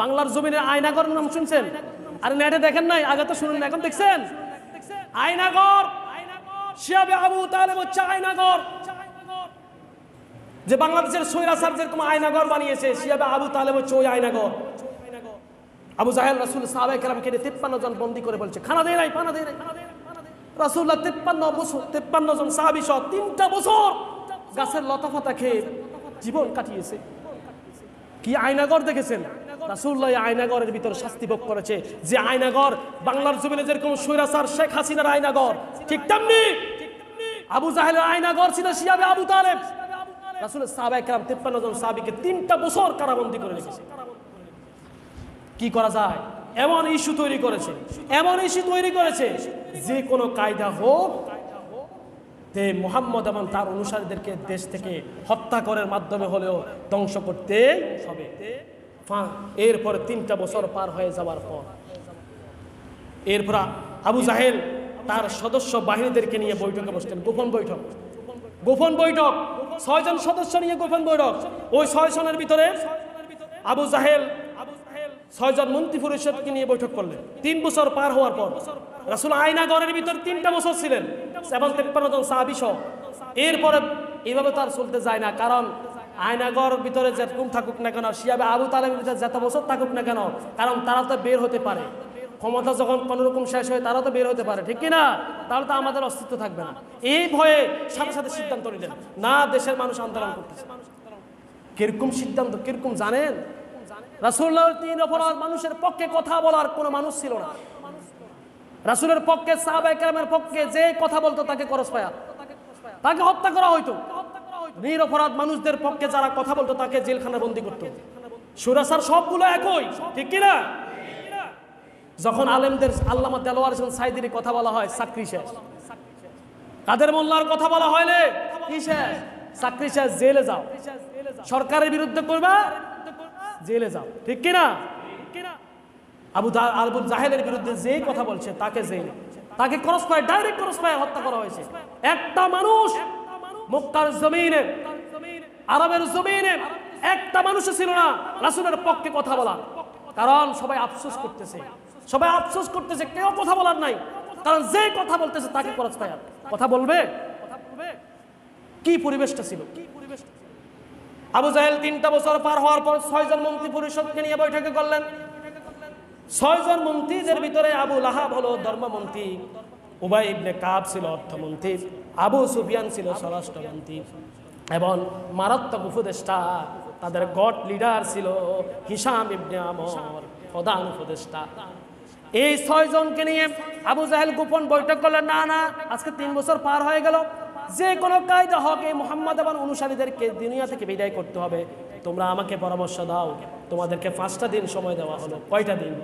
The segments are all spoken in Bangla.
বাংলার জমিনের আয়নাগর নাম শুনছেন? আরে নেটে দেখেন নাই? আগে তো শুনুন এখন দেখছেন? আয়নাগর! শিয়াবে আবু তালেব হচ্ছে আয়নাগর। যে বাংলাদেশের সৈরাসার যেরকম আয়নাগর বানিয়েছে, শিয়াবে আবু তালেব হচ্ছে ওই আয়নাগর। আবু জাহেল রাসুল সাহাবাই কেটে তিপ্পান্ন জন বন্দি করে বলছে, খানা দেয় নাই খানা দেয় নাই রাসুল্লাহ তিপ্পান্ন বছর, তিপ্পান্ন জন সাহাবি সহ তিনটা বছর গাছের লতা পাতা খেয়ে জীবন কাটিয়েছে। কি আয়নাগর দেখেছেন? রাসুল্লাহ আয়নাগরের ভিতর শাস্তি ভোগ করেছে। যে আয়নাগর বাংলার জমিনে যেরকম সৈরাসার শেখ হাসিনার আয়নাগর, ঠিক তেমনি আবু জাহেলের আয়নাগর ছিল শিয়াবে আবু তালেব। রাসুলের সাহাবাই কালাম জন সাহাবিকে তিনটা বছর কারাবন্দি করে রেখেছে। কি করা যায়? এমন ইস্যু তৈরি করেছে, এমন ইস্যু তৈরি করেছে, যে কোনো কায়দা হোক, তে মোহাম্মদ এবং তার অনুসারীদেরকে দেশ থেকে হত্যা করার মাধ্যমে হলেও ধ্বংস করতে হবে। এরপর তিনটা বছর পার হয়ে যাওয়ার পর। এরপর আবু জাহেল তার সদস্য বাহিনীদেরকে নিয়ে বৈঠকে বসতেন। গোপন বৈঠক। গোপন বৈঠক। ছয়জন সদস্য নিয়ে গোপন বৈঠক। ওই ছয় জনের ভিতরে আবু জাহেল, ছয়জন মন্ত্রী পরিষদকে নিয়ে বৈঠক করলেন। তিন বছর পার হওয়ার পর রাসুল আয়নাগরের ভিতর তিনটা বছর ছিলেন। এবং তেপ্পান্ন জন সাহাবি সহ। এরপরে এইভাবে তার চলতে যায় না। কারণ আয়নাগর ভিতরে যেরকম থাকুক না কেন, শিয়াবে আবু তালেবের ভিতরে যত বছর থাকুক না কেন, কারণ তারা তো বের হতে পারে। ক্ষমতা যখন কোনো রকম শেষ হয় তারা তো বের হতে পারে, ঠিক কি না তাহলে তো আমাদের অস্তিত্ব থাকবে না। এই ভয়ে সাথে সাথে সিদ্ধান্ত নিলেন। না, দেশের মানুষ আন্দোলন করতেছে। কীরকম সিদ্ধান্ত, কীরকম জানেন? রাসুল্লাহ তিন অপরাধ মানুষের পক্ষে কথা বলার কোনো মানুষ ছিল না। রাসুলের পক্ষে সাহাবা একরামের পক্ষে যে কথা বলতো, তাকে করস পায়া। তাকে হত্যা করা হইতো। নিরপরাধ মানুষদের পক্ষে যারা কথা বলতো, তাকে জেলখানা বন্দি করতো। সুরাসার সবগুলো একই, ঠিক কিনা? যখন আলেমদের আল্লামা দেলোয়ার হোসেন সাইদির কথা বলা হয়, চাকরি শেষ। কাদের মোল্লার কথা বলা হয় রে? কি শেষ? চাকরি শেষ, জেলে যাও। সরকারের বিরুদ্ধে করবা? জেলে যাও। ঠিক কিনা? আবু আবু জাহেলের বিরুদ্ধে যে কথা বলছে, তাকে জেলে। তাকে cross fire direct cross fire হত্যা করা হয়েছে। একটা মানুষ মক্কার জমিনে, আরবের জমিনে একটা মানুষও ছিল না, রাসুলের পক্ষে কথা বলা কারণ সবাই আফসোস করতেছে। সবাই আফসোস করতেছে, কেউ কথা বলার নাই। কারণ যে কথা বলতেছে তাকে ক্রস ফায়ার কথা বলবে? কি পরিবেশটা ছিল? আবু জাহেল তিনটা বছর পার হওয়ার পর ছয়জন মন্ত্রী পরিষদকে নিয়ে বৈঠকে করলেন। ছয়জন মন্ত্রীদের ভিতরে আবু লাহাব হলো ধর্মমন্ত্রী। উবাই ইবনে কাব ছিল অর্থমন্ত্রী, আবু সুফিয়ান ছিল স্বরাষ্ট্রমন্ত্রী এবং মারাত্মক উপদেষ্টা, তাদের গড লিডার ছিল হিসাম ইবনে আমর, প্রধান উপদেষ্টা। এই ছয়জনকে নিয়ে আবু জাহেল গোপন বৈঠক করলেন, না না, আজকে তিন বছর পার হয়ে গেল। যে কোনো কায়দা হোক এই মোহাম্মদ এবং অনুসারীদেরকে দুনিয়া থেকে বিদায় করতে হবে। তোমরা আমাকে পরামর্শ দাও। তোমাদেরকে পাঁচটা দিন সময় দেওয়া হলো। কয়টা দিন?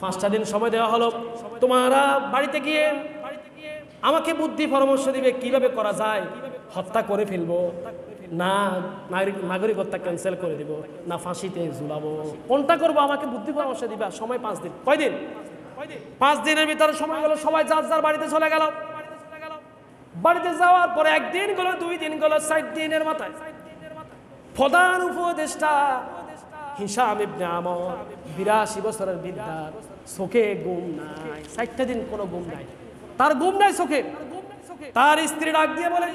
পাঁচটা দিন সময় দেওয়া হলো। তোমারা বাড়িতে গিয়ে আমাকে বুদ্ধি পরামর্শ দিবে কীভাবে করা যায়। হত্যা করে ফেলব। না নাগরিক- নাগরিকত্ব ক্যান্সেল করে দিব। না ফাঁসিতে ঝুলাবো। কোনটা করব? আমাকে বুদ্ধি পরামর্শ দিবা। সময় পাঁচ দিন। কয় দিন? পাঁচ দিনের ভিতরে সময় গেল। সবাই যার যার বাড়িতে চলে গেল। বাড়িতে যাওয়ার পরে একদিন গেল, দুই দিন গেল ষাট দিনের মাথায়। প্রধান উপদেষ্টা হিসাম ইবনে আমর, বিরাশি বছরের বিদ্যার চোখে ঘুম নাই, ষাটটা দিন কোনো ঘুম নাই। তার ঘুম নাই চোখে তার স্ত্রী ডাক দিয়ে বলে,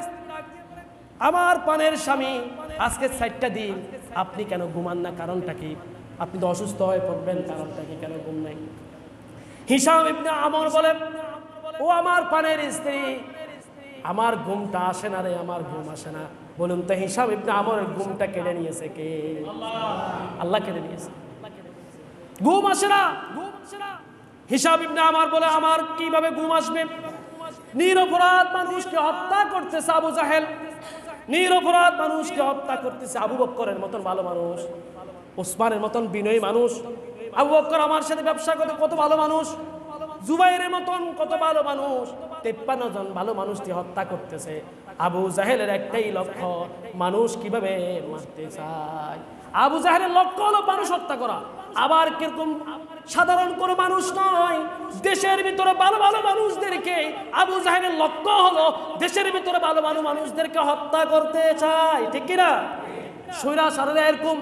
আমার পানের স্বামী, আজকে ষাটটা দিন আপনি কেন ঘুমান না? কারণটা কি? আপনি তো অসুস্থ হয়ে পড়বেন, কারণটা কি? কেন ঘুম নাই? হিসাম ইবনে আমর বলে, ও আমার পানের স্ত্রী আমার ঘুমটা আসে না রে, আমার ঘুম আসে না। বলুন তো, হিসাব ইবনে আমার ঘুমটা কেড়ে নিয়েছে কে? আল্লাহ কেড়ে নিয়েছে। ঘুম আসে না, ঘুম আসে না। হিসাব ইবনে আমার বলে, আমার কীভাবে ঘুম আসবে? নিরপরাধ মানুষকে হত্যা করতেছে আবু জাহেল। নিরপরাধ মানুষকে হত্যা করতেছে আবু বক্করের মতন ভালো মানুষ, ওসমানের মতন বিনয়ী মানুষ। আবু বক্কর আমার সাথে ব্যবসা করতে কত ভালো মানুষ। জুবাইরের মতন কত ভালো মানুষ। তেপ্পান্ন জন ভালো মানুষকে হত্যা করতেছে। আবু জাহেলের একটাই লক্ষ্য, মানুষ কীভাবে মারতে চায়? আবু জাহেলের লক্ষ্য হলো মানুষ হত্যা করা। আবার কীরকম সাধারণ কোনো মানুষ নয়, দেশের ভিতরে ভালো ভালো মানুষদেরকে আবু জাহেলের লক্ষ্য হলো দেশের ভিতরে ভালো ভালো মানুষদেরকে হত্যা করতে চায়। ঠিক কিনা সৈরা সারা এরকম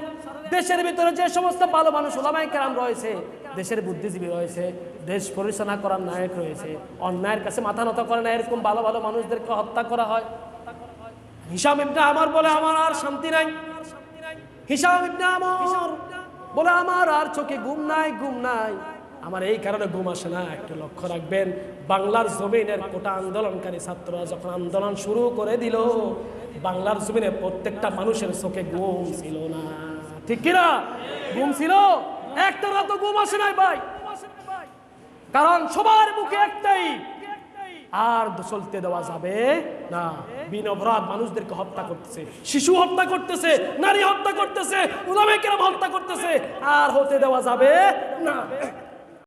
দেশের ভিতরে যে সমস্ত ভালো মানুষ ওলামাই কেরাম রয়েছে দেশের বুদ্ধিজীবী রয়েছে, দেশ পরিচালনা করার নায়ক রয়েছে, অন্যায়ের কাছে মাথা নত করে না, এরকম ভালো ভালো মানুষদেরকে হত্যা করা হয়। হিসাব ইবনে আমার বলে আমার আর শান্তি নাই। হিসাব ইবনে আমার বলে আমার আর চোখে ঘুম নাই ঘুম নাই। আমার এই কারণে ঘুম আসে না, একটু লক্ষ্য রাখবেন, বাংলার জমিনের কোটা আন্দোলনকারী ছাত্ররা যখন আন্দোলন শুরু করে দিল, বাংলার জমিনে প্রত্যেকটা মানুষের চোখে ঘুম ছিল না। ঠিক কিনা? ঘুম ছিল? একটা রাত ঘুম আসে নাই ভাই। কারণ সবার মুখে একটাই, আর চলতে দেওয়া যাবে না। বিন মানুষদেরকে হত্যা করতেছে, শিশু হত্যা করতেছে, নারী হত্যা করতেছে উলামে কেরাম হত্যা করতেছে, আর হতে দেওয়া যাবে না।